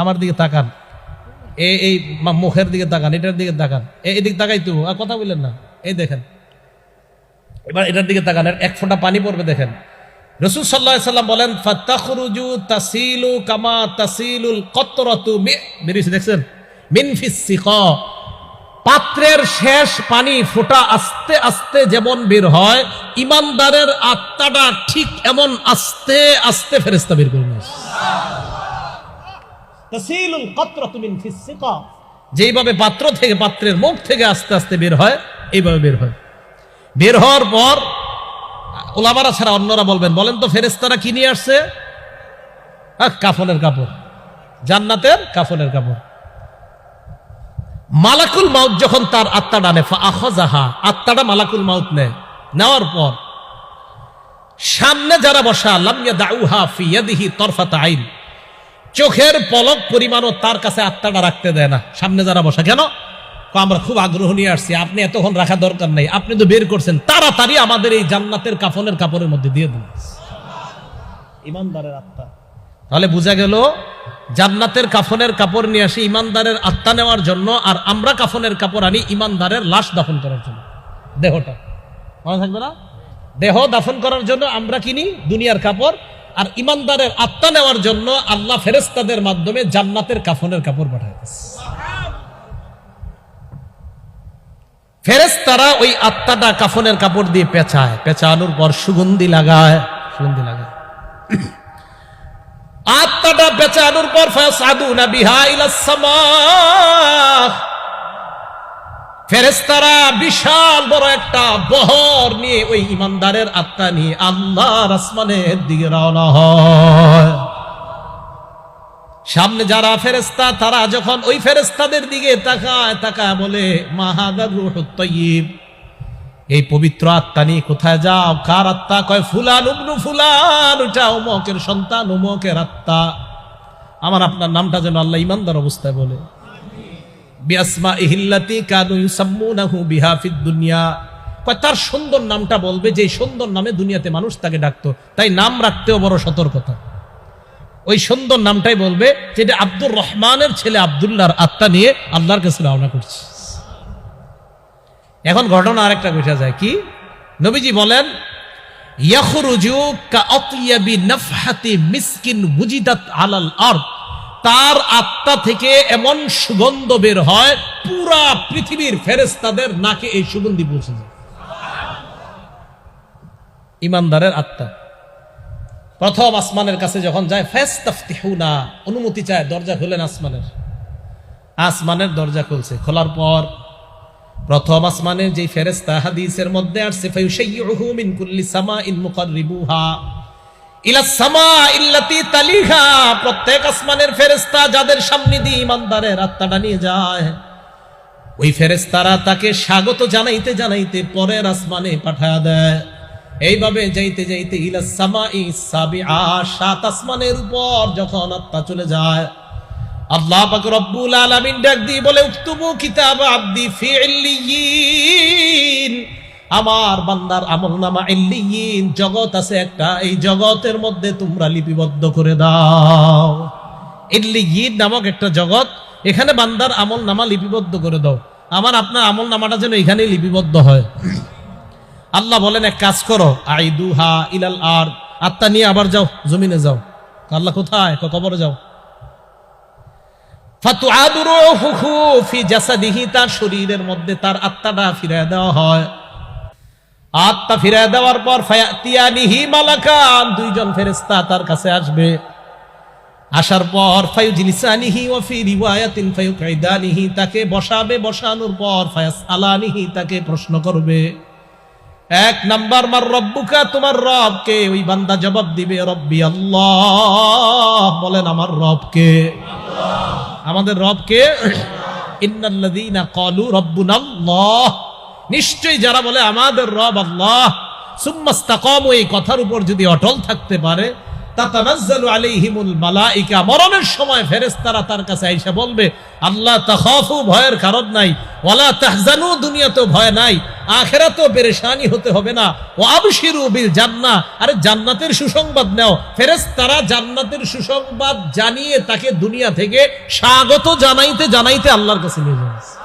আমার দিকে তাকান। এই এই মুখের দিকে তাকান, এটার দিকে তাকান। এই এদিকে তাকাই তো আর কথা বললেন না। এই দেখেন। এবার এটার দিকে তাকান এক ফোঁটা পানি পড়বে, দেখেন। রসুল সাল্লাহ সাল্লাম বলেন, ফাত্তাখরুজু তাসিলু কামা তাসিলুল কতরতু বেরিয়েছে, দেখছেন? মিনফিস সিকা পাত্রের শেষ পানি ফোটা আস্তে আস্তে যেমন বের হয়, ইমানদারের আত্মাটা ঠিক এমন আস্তে আস্তে ফেরেস্তা বের করবে যেইভাবে পাত্র থেকে পাত্রের মুখ থেকে আস্তে আস্তে বের হয় এইভাবে বের হয়। বের হওয়ার পর ওলামারা ছাড়া অন্যরা বলবেন বলেন তো ফেরেস্তারা কি নিয়ে আসছে? আহ, কাফনের কাপড়। জান্নাতের কাফনের কাপড়। মালাকুল মাউত যখন তার আত্মাটা নেয় আখাজাহা আত্মাটা মালাকুল মাউত নেয়। নেওয়ার পর সামনে যারা বসা লামিয়া দাউহা ফি ইয়াদিহি তরফাত আইন চোখের পলক পরিমাণও তার কাছে আত্মাটা রাখতে দেয় না। সামনে যারা বসা, কেন? আমরা খুব আগ্রহ নিয়ে আসছি, আপনি এতক্ষণ রাখা দরকার নেই, আপনি তো বের করছেন, তাড়াতাড়ি আমাদের এই জান্নাতের কাফনের কাপড়ের মধ্যে দিয়ে দিন। ইমানদারের আত্মা। তাহলে বোঝা গেল, জান্নাতের কাফনের কাপড় নিয়ে আসি ইমানদারের আত্মা নেওয়ার জন্য, আর আমরা কাফনের কাপড় আনি ইমানদারের লাশ দাফন করার জন্য। দেহটা। মনে থাকবে না? দেহ দাফন করার জন্য আমরা কিনি দুনিয়ার কাপড় আর ইমানদারের আত্মা নেওয়ার জন্য আল্লাহ ফেরেস্তাদের মাধ্যমে জান্নাতের কাফনের কাপড় পাঠাইতেছে। ফেরেস্তারা ওই আত্মাটা কাফনের কাপড় দিয়ে পেঁচায়। পেঁচানোর পর সুগন্ধি লাগায়। সুগন্ধি লাগায়। আত্মাটা পেঁচানোর পর ফায়াসাদুনা বিহা ইলাস সামা। ফেরেস্তারা বিশাল বড় একটা বহর নিয়ে ওই ইমানদারের আত্মা নিয়ে আল্লাহর আসমানের দিকে রওনা হয়। সামনে যারা ফেরেস্তা তারা যখন ওই ফেরেস্তাদের দিকে তাকায় তাকায় বলে মাহাদার এই পবিত্র আত্মা নিয়ে কোথায় যাও? কার আত্মা? কয়, ফুলান উবনু ফুলান ওটা অমকের সন্তান অমকের আত্মা। আমার আপনার নামটা যেন আল্লাহ ইমানদার অবস্থায় বলে। তার সুন্দর নামটা বলবে যে সুন্দর নামে দুনিয়াতে মানুষ তাকে ডাকতো। তাই নাম রাখতেও বড় সতর্কতা। ওই সুন্দর নামটাই বলবে যেটা আব্দুর রহমানের ছেলে আব্দুল্লাহর আত্মা নিয়ে আল্লাহর কাছে রওনা করছে। এখন ঘটনা আরেকটা বোঝা যায় কি? নবীজি বলেন, ইয়াখরুজু কাআতিয়াবি নাফহাতি মিসকিন বুজিদাত আলাল আরদ। তার আত্মা থেকে এমন সুগন্ধ বের হয়, পুরা পৃথিবীর ফেরেস্তাদের নাকে এই সুগন্ধি পৌঁছে যায়। ইমানদারের আত্মা। প্রথম আসমানের কাছে যখন যায় ফেস্তাফতিহুনা অনুমতি চায়, দরজা খুলেন আসমানের। আসমানের দরজা খুলছে। খোলার পর প্রথম আসমানের যে ফেরেস্তা হাদিসের মধ্যে আসছে, ফায়ুশাইয়ুহু মিন কুল্লি মুকাররিবুহা। সামা ইল্লাতি তালিহা প্রত্যেক যাদের নিয়ে যায়, ওই ফেরেস্তারা তাকে স্বাগত জানাইতে জানাইতে পরের আসমানে পাঠায় দেয়। এইভাবে যাইতে যাইতে সাত আসমানের উপর যখন আত্মা চলে যায়, আল্লাহ রব্বুল আলামিন ডাক দিয়ে বলে উক্তুবু কিতাব আব্দি ফি ইল্লিয়িন আমার বান্দার আমলনামা ইল্লিয়িন জগৎ আছে একটা, এই জগতের মধ্যে তোমরা লিপিবদ্ধ করে দাও। ইল্লিয়িন নামক একটা জগৎ, এখানে বান্দার আমল নামা লিপিবদ্ধ করে দাও। আমার আপনার আমল নামাটা যেন এখানেই লিপিবদ্ধ হয়। আল্লাহ বলেন, এক কাজ করো, আইদুহা ইলাল আর আত্মা নিয়ে আবার যাও, জমিনে যাও। আল্লাহ কোথায়? কবরে যাও। রূহুহু ফি জাসাদিহি, তার শরীরের মধ্যে তার আত্মাটা ফিরিয়ে দেওয়া হয়। আত্মা ফিরিয়ে দেওয়ার পর ফায়াতিয়ানিহি মালাকান, দুইজন ফেরেশতা তার কাছে আসবে। আসার পর ফায়ুজিলিসানিহি ওয়া ফি রিওয়ায়াতিন ফায়ুকাইদানিহি তাকে বসাবে। বসানোর পর ফায়াস আলানিহি তাকে প্রশ্ন করবে। এক নাম্বার, মার রব্বুকা, তোমার রবকে। ওই বান্দা জবাব দিবে, রব্বি আল্লাহ। বলেন, আমার রবকে। আমাদের রবকে, ইন্নাল্লাযীনা ক্বালু রাব্বুনা আল্লাহ নিশ্চয়ই যারা বলে, আমাদের রব আল্লাহ সুম্মাস্তাকামু এই কথার উপর যদি অটল থাকতে পারে, তাতানাজ্জালু আলাইহিমুল মরণের সময় ফেরেশতারা তার কাছে বলবে, আল্লাহ তাখাফু, ভয়ের কারণ নাই। ওয়ালা তাহজানু, দুনিয়াতেও ভয় নাই। পেরেশানি হতে হবে না। ও আবশিরু বিল জান্নাহ আরে জান্নাতের সুসংবাদ নাও। ফেরেশতারা জান্নাতের সুসংবাদ জানিয়ে তাকে দুনিয়া থেকে স্বাগত জানাইতে জানাইতে আল্লাহর কাছে নিয়ে যায়